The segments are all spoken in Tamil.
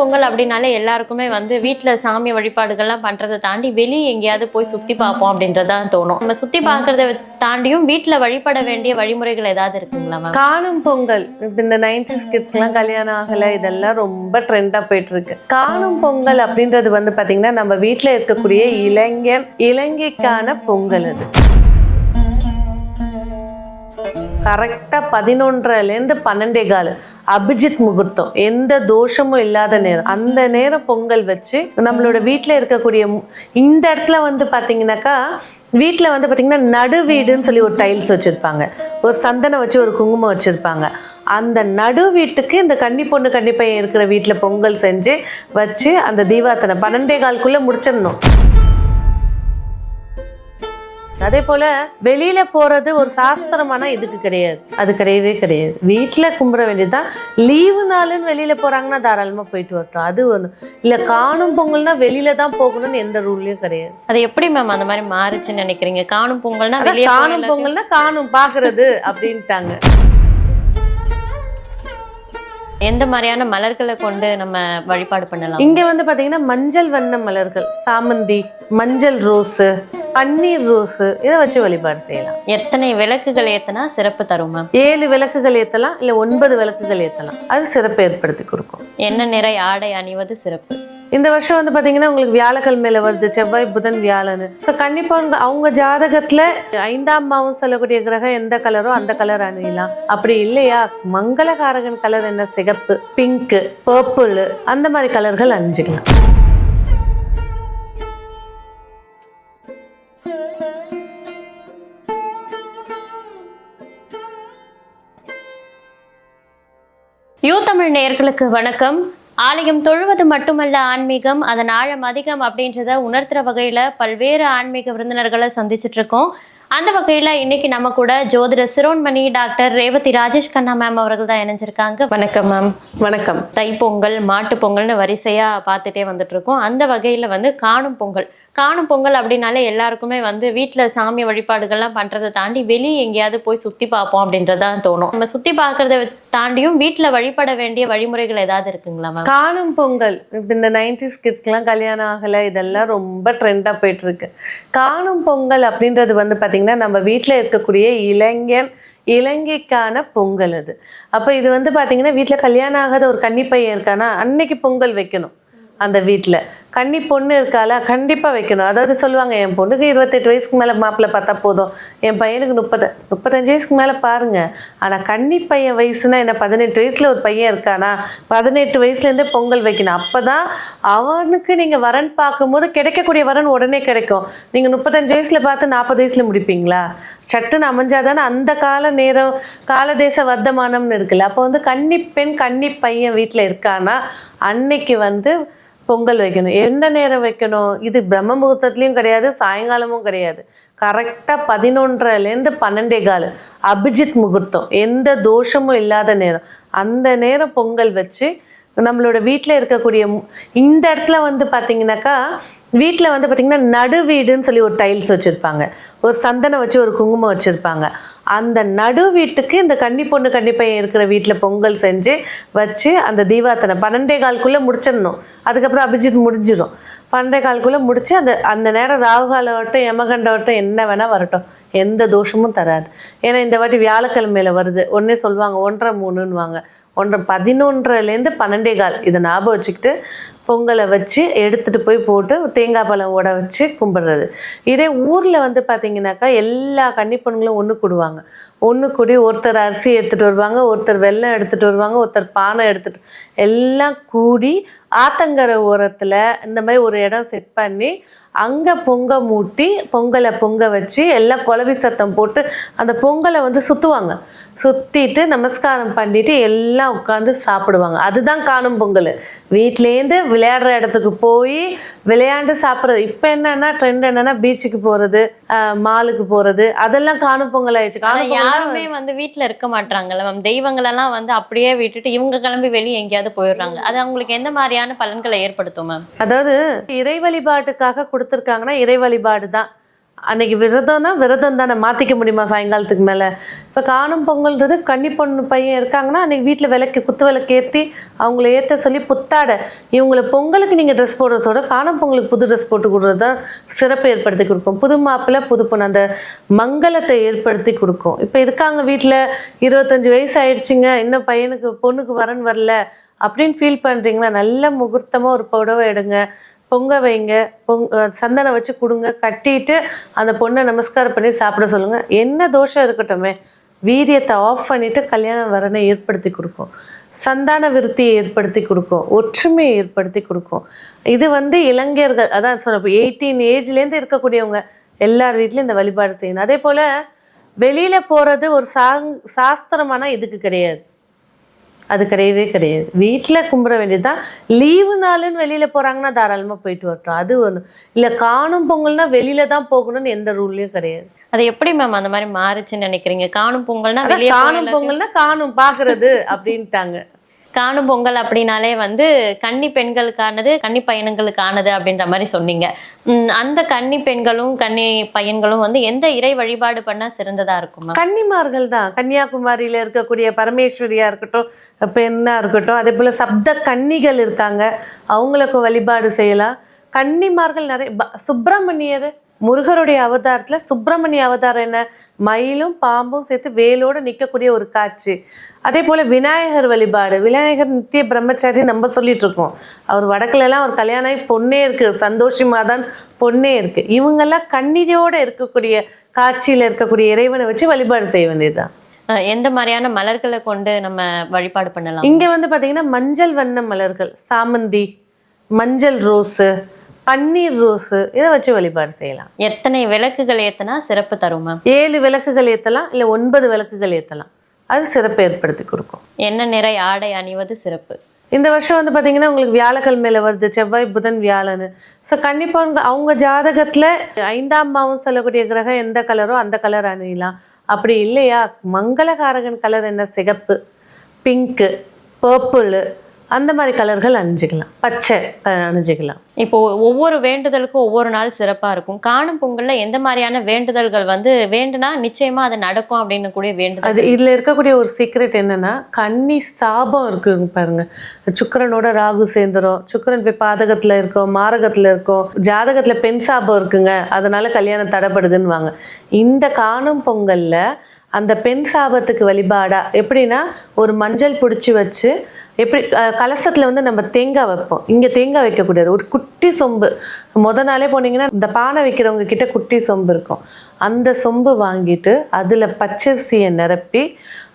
பொங்கல் அப்படின்னாலே எல்லாருக்குமே வந்து வீட்டில் சாமி வழிபாடுகள்லாம் பண்றதை தாண்டி வெளியே எங்கேயாவது போய் சுத்தி பார்ப்போம் அப்படின்றதான் தோணும். நம்ம சுத்தி பார்க்கறத தாண்டியும் வீட்டில் வழிபட வேண்டிய வழிமுறைகள் ஏதாவது இருக்குங்களா மேம் காணும் பொங்கல். இப்போ இந்த நைன்டிஸ் கிட்ஸ்க்குலாம் கல்யாணம் ஆகலை. இதெல்லாம் ரொம்ப ட்ரெண்டா போயிட்டு இருக்கு காணும் பொங்கல் அப்படின்றது வந்து பாத்தீங்கன்னா நம்ம வீட்டில் இருக்கக்கூடிய இளைஞர் இலங்கைக்கான பொங்கல் அது. கரெக்டா பதினொன்றரைலேருந்து பன்னெண்டே கால். அபிஜித் முகூர்த்தம். எந்த தோஷமும் இல்லாத நேரம். அந்த நேரம் பொங்கல் வச்சு நம்மளோட வீட்டில் இருக்கக்கூடிய இந்த இடத்துல வந்து பார்த்தீங்கன்னாக்கா வீட்டில் வந்து பார்த்தீங்கன்னா நடு வீடுன்னு சொல்லி ஒரு டைல்ஸ் வச்சுருப்பாங்க. ஒரு சந்தனம் வச்சு ஒரு குங்குமம் வச்சுருப்பாங்க. அந்த நடு வீட்டுக்கு இந்த கன்னி பொண்ணு கன்னி பையன் இருக்கிற வீட்டில் பொங்கல் செஞ்சு வச்சு அந்த தீபாத்தனை பன்னெண்டே காலுக்குள்ளே முடிச்சிடணும். அதே போல வெளியில போறது ஒரு சாஸ்திரமான இதுக்கு கிடையாது. அது கிடையவே கிடையாது. வீட்டுல கும்பிட வேண்டியதுதான். லீவு நாளுன்னு வெளியில போறாங்கன்னா தாராளமா போயிட்டு வரட்டும். அது ஒண்ணு. இல்ல காணும் பொங்கல்னா வெளியில தான் போகணும்னு எந்த ரூல்லையும் கிடையாது. அது எப்படி மேம் அந்த மாதிரி மாறுச்சுன்னு நினைக்கிறீங்க? காணும் பொங்கல்னா காணும் பொங்கல்னா காணும் பாக்குறது அப்படின்ட்டாங்க. எந்த மாதிரியான மலர்களை கொண்டு நம்ம வழிபாடு பண்ணலாம்? இங்க வந்து பாத்தீங்கன்னா மஞ்சள் வண்ண மலர்கள். சாமந்தி மஞ்சள் ரோஸு பன்னீர் ரோஸு இதை வச்சு வழிபாடு செய்யலாம். எத்தனை விளக்குகள் ஏத்தனா சிறப்பு தரும் மேம்? ஏழு விளக்குகள் ஏத்தலாம் இல்ல ஒன்பது விளக்குகள் ஏத்தலாம். அது சிறப்பு ஏற்படுத்தி கொடுக்கும். என்ன நிறை ஆடை அணிவது சிறப்பு? இந்த வருஷம் வந்து பாத்தீங்கன்னா உங்களுக்கு வியாழக்கிழமையில வருது செவ்வாய் புதன் வியாழன் ஸோ கண்டிப்பா உங்க- அவங்க ஜாதகத்துல ஐந்தாம் பாவம் சொல்லக்கூடிய கிரகம் எந்த கலரோ அந்த கலர் அணியலாம். அப்படி இல்லையா? மங்களகாரகன் கலர் என்ன? சிகப்பு பிங்க் பர்பிள் அந்த மாதிரி கலர்கள் அணிஞ்சுக்கலாம். யூ தமிழ் நேயர்களுக்கு வணக்கம். ஆலயம் தொழுவது மட்டுமல்ல ஆன்மீகம் அதன் ஆழம் அதிகம் அப்படின்றத உணர்த்துற வகையில பல்வேறு ஆன்மீக விருந்தினர்களை சந்திச்சுட்டு இருக்கோம் அந்த வகையில இன்னைக்கு நம்ம கூட ஜோதிட சிரோன்மணி டாக்டர் ரேவதி ராஜேஷ் கண்ணா மேம் அவர்கள் தான் இணைஞ்சிருக்காங்க. வணக்கம் மேம் வணக்கம். தைப்பொங்கல் மாட்டுப் பொங்கல்னு வரிசையா பார்த்துட்டே வந்துட்டு இருக்கோம் அந்த வகையில வந்து காணும் பொங்கல். காணும் பொங்கல் அப்படின்னாலே எல்லாருக்குமே வந்து வீட்ல சாமி வழிபாடுகள்லாம் பண்றதை தாண்டி வெளியே எங்கேயாவது போய் சுத்தி பார்ப்போம் அப்படின்றதான் தோணும். நம்ம சுத்தி பார்க்கறத தாண்டியும் வீட்ல வழிபட வேண்டிய வழிமுறைகள் ஏதாவது இருக்குங்களா மேம் காணும் பொங்கல். இப்ப இந்த நைன்டிஸ் கிட்ஸ்க்குலாம் கல்யாணம் ஆகல இதெல்லாம் ரொம்ப ட்ரெண்டா போயிட்டு இருக்கு காணும் பொங்கல் அப்படின்றது வந்து பாத்தீங்கன்னா நம்ம வீட்டுல இருக்கக்கூடிய இளைஞர் இலங்கைக்கான பொங்கல் அது. அப்போ இது வந்து பாத்தீங்கன்னா வீட்ல கல்யாணம் ஆகாத ஒரு கன்னி பையன் இருக்கானா அன்னைக்கு பொங்கல் வைக்கணும். அந்த வீட்டில் கன்னி பொண்ணு இருக்கால கண்டிப்பாக வைக்கணும். அதாவது சொல்லுவாங்க என் பொண்ணுக்கு இருபத்தெட்டு வயசுக்கு மேலே மாப்பிள்ளை பார்த்தா போதும். என் பையனுக்கு முப்பத்த முப்பத்தஞ்சு வயசுக்கு மேலே பாருங்கள் ஆனால் கன்னி பையன் வயசுனா என்ன? பதினெட்டு வயசில் ஒரு பையன் இருக்கானா? பதினெட்டு வயசுலேருந்தே பொங்கல் வைக்கணும். அப்போ தான் அவனுக்கு நீங்கள் வரன் பார்க்கும்போது கிடைக்கக்கூடிய வரன் உடனே கிடைக்கும். நீங்கள் முப்பத்தஞ்சு வயசில் பார்த்து நாற்பது வயசில் முடிப்பீங்களா? சட்டுன்னு அமைஞ்சாதானே அந்த கால நேரம் காலதேச வர்த்தமானம்னு இருக்குல்ல. அப்போ வந்து கன்னி பெண் கன்னி பையன் வீட்டில் இருக்கானா? அன்னைக்கு வந்து பொங்கல் வைக்கணும். எந்த நேரம் வைக்கணும்? இது பிரம்ம முகூர்த்தத்துலேயும் கிடையாது சாயங்காலமும் கிடையாது. கரெக்டாக பதினொன்றரைலேருந்து பன்னெண்டே கால். அபிஜித் முகூர்த்தம். எந்த தோஷமும் இல்லாத நேரம். அந்த நேரம் பொங்கல் வச்சு நம்மளோட வீட்டில் இருக்கக்கூடிய மு- இந்த இடத்துல வந்து பார்த்தீங்கன்னாக்கா வீட்டில் வந்து பார்த்தீங்கன்னா நடு வீடுன்னு சொல்லி ஒரு டைல்ஸ் வச்சுருப்பாங்க. ஒரு சந்தனம் வச்சு ஒரு குங்குமம் வச்சுருப்பாங்க. அந்த நடு வீட்டுக்கு இந்த கன்னி பொண்ணு கன்னி பையன் இருக்கிற வீட்டில் பொங்கல் செஞ்சு வச்சு அந்த தீபாத்தனை பன்னெண்டே கால்குள்ளே முடிச்சிடணும். அதுக்கப்புறம் அபிஜித் முடிஞ்சிடும். பன்னெண்டே காலுக்குள்ளே முடிச்சு அந்த அந்த நேரம் ராகுகால வரட்டும் யமகண்டம் வரட்டும் என்ன வேணால் வரட்டும். எந்த தோஷமும் தராது. ஏன்னா இந்த வாட்டி வியாழக்கிழமையில் வருது. ஒன்றே சொல்லுவாங்க ஒன்றரை மூணுன்னுவாங்க. ஒன்று பதினொன்றுலேருந்து பன்னெண்டே கால். இதை ஞாபகம் வச்சுக்கிட்டு பொங்கலை வச்சு எடுத்துட்டு போய் போட்டு தேங்காய் பழம் ஓட வச்சு கும்பிடுறது. இதே ஊரில் வந்து பார்த்தீங்கன்னாக்கா எல்லா கன்னிப்பொண்ணுங்களும் ஒன்று கூடுவாங்க. ஒன்று கூடி ஒருத்தர் அரிசி எடுத்துகிட்டு வருவாங்க ஒருத்தர் வெல்லம் எடுத்துகிட்டு வருவாங்க ஒருத்தர் பானை எடுத்துட்டு எல்லாம் கூடி ஆத்தங்கரை ஓரத்தில் இந்த மாதிரி ஒரு இடம் செட் பண்ணி அங்கே பொங்க மூட்டி பொங்கலை பொங்க வச்சு எல்லாம் குலவி சத்தம் போட்டு அந்த பொங்கலை வந்து சுற்றுவாங்க சுற்றிட்டு நமஸ்காரம் பண்ணிட்டு எல்லாம் உட்காந்து சாப்பிடுவாங்க. அதுதான் காணும் பொங்கல். வீட்லேருந்து விளையாடுற இடத்துக்கு போய் விளையாண்டு சாப்பிட்றது. இப்போ என்னன்னா ட்ரெண்ட் என்னன்னா பீச்சுக்கு போகிறது மாலுக்கு போகிறது அதெல்லாம் காணும் பொங்கல் ஆயிடுச்சு. காணும் யாருமே வந்து வீட்ல இருக்க மாட்டாங்கல்ல மேம் தெய்வங்களெல்லாம் வந்து அப்படியே விட்டுட்டு இவங்க கிளம்பி வெளியே எங்கேயாவது போயிடுறாங்க. அது அவங்களுக்கு எந்த மாதிரியான பலன்களை ஏற்படுத்தும் மேம் அதாவது இறை வழிபாட்டுக்காக கொடுத்துருக்காங்கன்னா இறை வழிபாடு தான் அன்னைக்கு விரதம்னா விரதம் தானே மாற்றிக்க முடியுமா சாயங்காலத்துக்கு மேலே? இப்போ காணும் பொங்கல்ன்றது கன்னி பொண்ணு பையன் இருக்காங்கன்னா அன்றைக்கி வீட்டில் விளக்கு குத்து விளக்கு ஏற்றி அவங்கள ஏற்ற சொல்லி புத்தாடை. இவங்களை பொங்கலுக்கு நீங்கள் ட்ரெஸ் போடுறதோட காணும் பொங்கலுக்கு புது ட்ரெஸ் போட்டு கொடுக்குறது தான் சிறப்பு ஏற்படுத்தி கொடுக்கும். புது மாப்பிள்ளை புது பொண்ணு. அந்த மங்களத்தை ஏற்படுத்தி கொடுக்கும். இப்போ இருக்காங்க வீட்டில் இருபத்தஞ்சி வயசு ஆயிடுச்சுங்க இன்னும் பையனுக்கு பொண்ணுக்கு வரன் வரல அப்படின்னு ஃபீல் பண்ணுறீங்களா நல்ல முகூர்த்தமாக ஒரு புடவை எடுங்க. பொங்க வைங்க. பொங் சந்தனம் வச்சு கொடுங்க. கட்டிட்டு அந்த பொண்ணை நமஸ்காரம் பண்ணி சாப்பிட சொல்லுங்க. என்ன தோஷம் இருக்கட்டுமே வீரியத்தை ஆஃப் பண்ணிட்டு கல்யாணம் வரனை ஏற்படுத்தி கொடுக்கும். சந்தான விருத்தியை ஏற்படுத்தி கொடுக்கும். ஒற்றுமையை ஏற்படுத்தி கொடுக்கும். இது வந்து இளைஞர்கள் அதான் சொன்ன எயிட்டீன் ஏஜ்லேருந்து இருக்கக்கூடியவங்க எல்லார் வீட்லையும் இந்த வழிபாடு செய்யணும். அதே போல் வெளியில் போகிறது ஒரு சாங் சாஸ்திரமான இதுக்கு கிடையாது. அது கிடையவே கிடையாது. வீட்டில் கும்பிட வேண்டியதுதான். லீவு நாளுன்னு வெளியில் போகிறாங்கன்னா தாராளமாக போயிட்டு வரட்டும். அது ஒன்று இல்லை காணும் பொங்கல்னா வெளியில தான் போகணும்னு எந்த ரூல்லையும் கிடையாது. அது எப்படி மேம் அந்த மாதிரி மாறுச்சுன்னு நினைக்கிறீங்க? காணும் பொங்கல்னா காணும் பொங்கல்னா காணும் பார்க்கறது அப்படின்ட்டாங்க. காணும் பொங்கல் அப்படின்னாலே வந்து கன்னி பெண்களுக்கானது கன்னி பையன்களுக்கானது அப்படின்ற மாதிரி சொன்னீங்க. உம் அந்த கன்னி பெண்களும் கன்னி பையன்களும் வந்து எந்த இறை வழிபாடு பண்ணா சிறந்ததா இருக்கும்? கன்னிமார்கள் தான். கன்னியாகுமரியில இருக்கக்கூடிய பரமேஸ்வரியா இருக்கட்டும் பெண்ணா இருக்கட்டும் அதே போல சப்த கன்னிகள் இருக்காங்க. அவங்களுக்கு வழிபாடு செய்யலாம். கன்னிமார்கள் நிறைய சுப்பிரமணியர் முருகருடைய அவதாரத்துல சுப்பிரமணிய அவதாரம் என்ன? மயிலும் பாம்பும் சேர்த்து வேலோட நிற்கக்கூடிய ஒரு காட்சி. அதே போல விநாயகர் வழிபாடு. விநாயகர் நித்திய பிரம்மச்சாரி நம்ம சொல்லிட்டு இருக்கோம். அவர் வடக்குல எல்லாம் அவர் கல்யாணம் ஆகி பொண்ணே இருக்கு. சந்தோஷி மாதான் பொண்ணே இருக்கு. இவங்கெல்லாம் கண்ணீரோட இருக்கக்கூடிய காட்சியில இருக்கக்கூடிய இறைவனை வச்சு வழிபாடு செய்ய வேண்டியதுதான். எந்த மாதிரியான மலர்களை கொண்டு நம்ம வழிபாடு பண்ணலாம்? இங்க வந்து பாத்தீங்கன்னா மஞ்சள் வண்ண மலர்கள். சாமந்தி மஞ்சள் ரோஸு பன்னீர் ரோஸு இதை வச்சு வழிபாடு செய்யலாம். எத்தனை விளக்குகள் ஏத்தனா சிறப்பு தரும் மேம் ஏழு விளக்குகள் ஏத்தலாம் இல்ல ஒன்பது விளக்குகள் ஏத்தலாம். அது சிறப்பு ஏற்படுத்தி கொடுக்கும். என்ன நிறை ஆடை அணிவது சிறப்பு? இந்த வருஷம் வந்து பாத்தீங்கன்னா உங்களுக்கு வியாழக்கிழமையில வருது செவ்வாய் புதன் வியாழனு ஸோ கண்டிப்பா அவங்க அவங்க ஜாதகத்துல ஐந்தாம் பாவம் சொல்லக்கூடிய கிரகம் எந்த கலரோ அந்த கலர் அணியலாம். அப்படி இல்லையா? மங்களகாரகன் கலர் என்ன? சிகப்பு பிங்க்கு பர்பிள் அந்த மாதிரி கலர்கள் அணிஞ்சிக்கலாம். பச்சை அணிஞ்சிக்கலாம். இப்போ ஒவ்வொரு வேண்டுதலுக்கும் ஒவ்வொரு நாள் சிறப்பா இருக்கும். காணும் பொங்கல்ல எந்த மாதிரியான வேண்டுதல்கள் வந்து வேண்டுனா நிச்சயமா அது நடக்கும் அப்படின்னு கூடிய வேண்டுதல் அது இதுல இருக்கக்கூடிய ஒரு சீக்ரெட் என்னன்னா கன்னி சாபம் இருக்கு பாருங்க. சுக்கிரனோட ராகு சேர்ந்துரும். சுக்கிரன் போய் பாதகத்துல இருக்கும் மாரகத்துல இருக்கும். ஜாதகத்துல பெண் சாபம் இருக்குங்க. அதனால கல்யாணம் தடைப்படுதுன்னு வாங்க இந்த காணும் பொங்கல்ல அந்த பெண் சாபத்துக்கு வழிபாடா? எப்படின்னா ஒரு மஞ்சள் பிடிச்சி வச்சு எப்படி கலசத்தில் வந்து நம்ம தேங்காய் வைப்போம். இங்கே தேங்காய் வைக்கக்கூடாது. ஒரு குட்டி சொம்பு. முத நாளே போனீங்கன்னா இந்த பானை வைக்கிறவங்க கிட்ட குட்டி சொம்பு இருக்கும். அந்த சொம்பு வாங்கிட்டு அதில் பச்சரிசியை நிரப்பி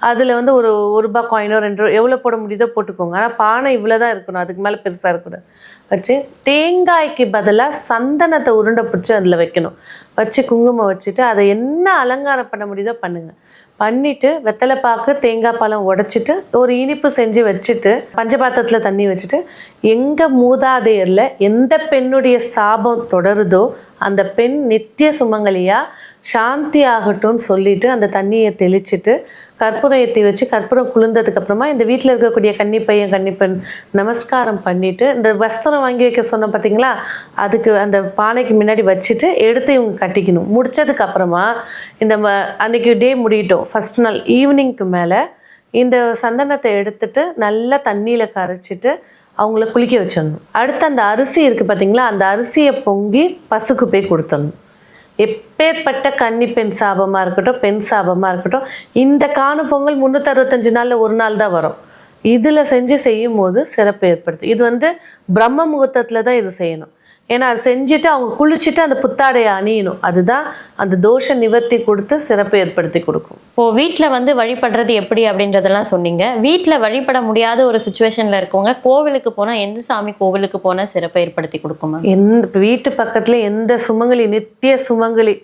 அதில் வந்து ஒரு ஒரு ரூபாய் காயினோ ரெண்டு ரூபா எவ்வளோ போட முடியுதோ போட்டுக்கோங்க. ஆனால் பானை இவ்வளோ தான் இருக்கணும். அதுக்கு மேலே பெருசாக இருக்கக்கூடாது. வச்சு தேங்காய்க்கு பதிலாக சந்தனத்தை உருண்டை பிடிச்சி அதில் வைக்கணும். வச்சு குங்குமம் வச்சுட்டு அதை என்ன அலங்காரம் பண்ண முடியுதோ பண்ணுங்கள் பண்ணிவிட்டு வெத்தலை பாக்கு தேங்காய் பழம் உடச்சிட்டு ஒரு இனிப்பு செஞ்சு வச்சுட்டு பஞ்சபாத்திரத்தில் தண்ணி வச்சுட்டு எங்கே மூதாதையரில் எந்த பெண்ணுடைய சாபம் தொடருதோ அந்த பெண் நித்திய சுமங்கலியாக சாந்தி ஆகட்டும்னு சொல்லிட்டு அந்த தண்ணியை தெளிச்சுட்டு கற்பூரம் ஏற்றி வச்சு கற்பூரம் குளிர்ந்ததுக்கு அப்புறமா இந்த வீட்டில் இருக்கக்கூடிய கன்னி பையன் கன்னி பெண் நமஸ்காரம் பண்ணிட்டு இந்த வஸ்திரம் வாங்கி வைக்க சொன்னோம் பார்த்தீங்களா அதுக்கு அந்த பானைக்கு முன்னாடி வச்சுட்டு எடுத்து இவங்க கட்டிக்கணும். முடிச்சதுக்கு அப்புறமா இந்த ம- அன்னைக்கு டே முடியட்டும். ஃபர்ஸ்ட் நாள் ஈவினிங்க்கு மேலே இந்த சந்தனத்தை எடுத்துட்டு நல்லா தண்ணியில் கரைச்சிட்டு அவங்கள குளிக்க வச்சிடணும். அடுத்து அந்த அரிசி இருக்குது பார்த்தீங்களா அந்த அரிசியை பொங்கி பசுக்கு போய் கொடுத்துடணும். எப்பேற்பட்ட கன்னி பெண் சாபமாக இருக்கட்டும் பெண் சாபமாக இருக்கட்டும் இந்த காணு பொங்கல் முந்நூற்றறுபத்தஞ்சு நாளில் ஒரு நாள் தான் வரும். இதில் செஞ்சு செய்யும் போது சிறப்பு ஏற்படுத்து இது வந்து பிரம்ம முகூர்த்தத்தில் தான் இது செய்யணும். ஏன்னா அது செஞ்சுட்டு அவங்க குளிச்சுட்டு அந்த புத்தாடையை அணியணும். அதுதான் அந்த தோஷ நிவர்த்தி கொடுத்து சிறப்பு ஏற்படுத்தி கொடுக்கும். இப்போ வீட்ல வந்து வழிபடுறது எப்படி அப்படின்றதெல்லாம் சொன்னீங்க. வீட்ல வழிபட முடியாத ஒரு சுச்சுவேஷன்ல இருக்கவங்க கோவிலுக்கு போனா எந்த சாமி கோவிலுக்கு போனா சிறப்பை ஏற்படுத்தி கொடுக்குமா எந்த வீட்டு பக்கத்துல எந்த சுமங்கலி நித்திய சுமங்கலி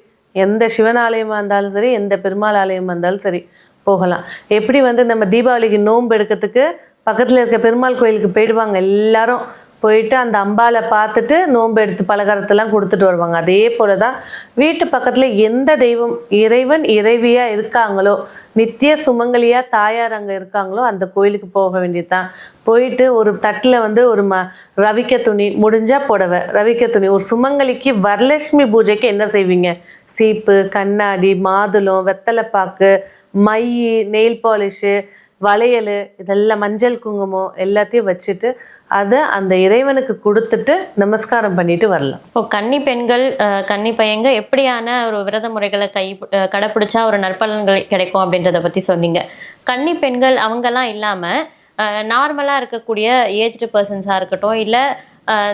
எந்த சிவன் ஆலயமா இருந்தாலும் சரி எந்த பெருமாள் ஆலயமா இருந்தாலும் சரி போகலாம். எப்படி வந்து நம்ம தீபாவளிக்கு நோன்பு எடுக்கிறதுக்கு பக்கத்துல இருக்க பெருமாள் கோயிலுக்கு போயிடுவாங்க எல்லாரும். போயிட்டு அந்த அம்பாவை பார்த்துட்டு நோன்பு எடுத்து பலகாரத்தெல்லாம் கொடுத்துட்டு வருவாங்க. அதே போல தான் வீட்டு பக்கத்தில் எந்த தெய்வம் இறைவன் இறைவியாக இருக்காங்களோ நித்திய சுமங்கலியாக தாயார் அங்கே இருக்காங்களோ அந்த கோயிலுக்கு போக வேண்டியதுதான். போயிட்டு ஒரு தட்டில் வந்து ஒரு ம ரவிக்க துணி முடிஞ்சால் புடவை ரவிக்க துணி. ஒரு சுமங்கலிக்கு வரலட்சுமி பூஜைக்கு என்ன செய்வீங்க? சீப்பு கண்ணாடி மாதுளம் வெத்தலைப்பாக்கு மை நெயில் பாலிஷு வளையல் இதெல்லாம் மஞ்சள் குங்குமம் எல்லாத்தையும் வச்சுட்டு அதை அந்த இறைவனுக்கு கொடுத்துட்டு நமஸ்காரம் பண்ணிட்டு வரலாம். இப்போ கன்னி பெண்கள் கன்னி பையங்க எப்படியான ஒரு விரத முறைகளை கை கடைப்பிடிச்சா ஒரு நற்பலன்கள் கிடைக்கும் அப்படின்றத பத்தி சொன்னீங்க. கன்னி பெண்கள் அவங்கெல்லாம் இல்லாம நார்மலா இருக்கக்கூடிய ஏஜ்டு பர்சன்ஸா இருக்கட்டும் இல்ல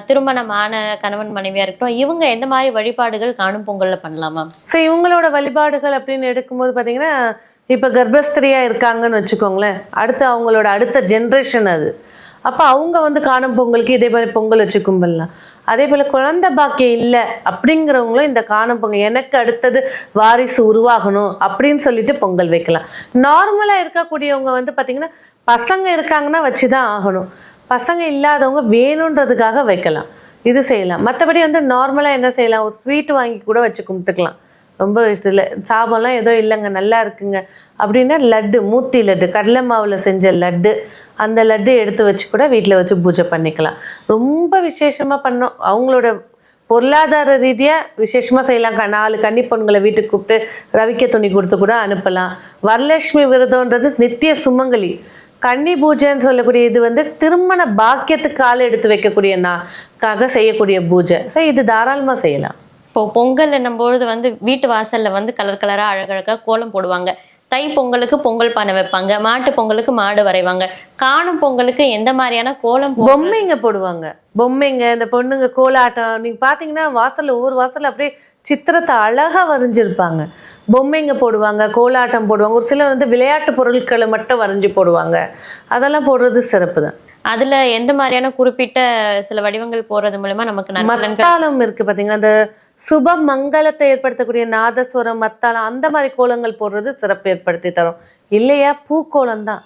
திருமணமான கணவன் மனைவியா இருக்கட்டும் இவங்க எந்த மாதிரி வழிபாடுகள் காணும் பொங்கல்ல பண்ணலாமா? ஸோ இவங்களோட வழிபாடுகள் அப்படின்னு எடுக்கும்போது பார்த்தீங்கன்னா இப்போ கர்ப்பஸ்திரியாக இருக்காங்கன்னு வச்சுக்கோங்களேன். அடுத்து அவங்களோட அடுத்த ஜென்ரேஷன் அது. அப்போ அவங்க வந்து காணும் பொங்கலுக்கு இதே மாதிரி பொங்கல் வச்சு கும்பிடலாம். அதே போல் குழந்த பாக்கியம் இல்லை அப்படிங்கிறவங்களும் இந்த காணும் பொங்கல் எனக்கு அடுத்தது வாரிசு உருவாகணும் அப்படின்னு சொல்லிட்டு பொங்கல் வைக்கலாம். நார்மலாக இருக்கக்கூடியவங்க வந்து பார்த்தீங்கன்னா பசங்க இருக்காங்கன்னா வச்சு தான் ஆகணும். பசங்க இல்லாதவங்க வேணுன்றதுக்காக வைக்கலாம். இது செய்யலாம். மற்றபடி வந்து நார்மலாக என்ன செய்யலாம்? ஒரு ஸ்வீட் வாங்கி கூட வச்சு கும்பிட்டுக்கலாம். ரொம்ப இதில் சாபம்லாம் ஏதோ இல்லைங்க நல்லா இருக்குங்க. அப்படின்னா லட்டு மூத்தி லட்டு கடலை மாவில் செஞ்ச லட்டு அந்த லட்டு எடுத்து வச்சு கூட வீட்டில் வச்சு பூஜை பண்ணிக்கலாம். ரொம்ப விசேஷமாக பண்ணோம். அவங்களோட பொருளாதார ரீதியாக விசேஷமாக செய்யலாம். க- நாலு கன்னி பொண்களை வீட்டுக்கு கூப்பிட்டு ரவிக்க துணி கொடுத்து கூட அனுப்பலாம். வரலட்சுமி விரதம்ன்றது நித்திய சுமங்கலி. கன்னி பூஜைன்னு சொல்லக்கூடிய இது வந்து திருமண பாக்கியத்துக்கு கால் எடுத்து வைக்கக்கூடிய நாக்காக செய்யக்கூடிய பூஜை. ஸோ இது தாராளமாக செய்யலாம். இப்போ பொங்கல் என்னும்பொழுது வந்து வீட்டு வாசல்ல வந்து கலர் கலரா அழகழகா கோலம் போடுவாங்க. தை பொங்கலுக்கு பொங்கல் பானை வைப்பாங்க. மாட்டு பொங்கலுக்கு மாடு வரைவாங்க. காணும் பொங்கலுக்கு எந்த மாதிரியான கோலம் பொம்மைங்க போடுவாங்க. பொம்மைங்க இந்த பொண்ணுங்க கோலாட்டம் நீங்க பாத்தீங்கன்னா வாசல்ல ஒவ்வொரு வாசல்ல அப்படியே சித்திரத்தை அழகா வரைஞ்சிருப்பாங்க. பொம்மைங்க போடுவாங்க கோலாட்டம் போடுவாங்க. ஒரு சிலர் வந்து விளையாட்டு பொருட்களை மட்டும் வரைஞ்சி போடுவாங்க. அதெல்லாம் போடுறது சிறப்பு தான். அதுல எந்த மாதிரியான குறிப்பிட்ட சில வடிவங்கள் போறது மூலமா நமக்கு மத்தாளம் இருக்கு பாத்தீங்கன்னா அந்த சுப மங்களத்தை ஏற்படுத்தக்கூடிய நாதஸ்வரம் மத்தாளம் அந்த மாதிரி கோலங்கள் போடுறது சிறப்பு ஏற்படுத்தி தரும். இல்லையா? பூக்கோலம் தான்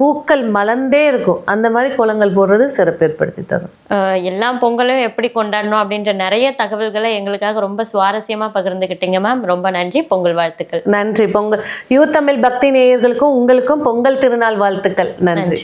பூக்கள் மலர்ந்தே இருக்கும். அந்த மாதிரி கோலங்கள் போடுறது சிறப்பு ஏற்படுத்தி தரும். எல்லா பொங்கலும் எப்படி கொண்டாடணும் அப்படின்ற நிறைய தகவல்களை எங்களுக்காக ரொம்ப சுவாரஸ்யமா பகிர்ந்துக்கிட்டீங்க மேம் ரொம்ப நன்றி. பொங்கல் வாழ்த்துக்கள். நன்றி. பொங்கல். யூத் தமிழ் பக்தி நேயர்களுக்கும் உங்களுக்கும் பொங்கல் திருநாள் வாழ்த்துக்கள். நன்றி.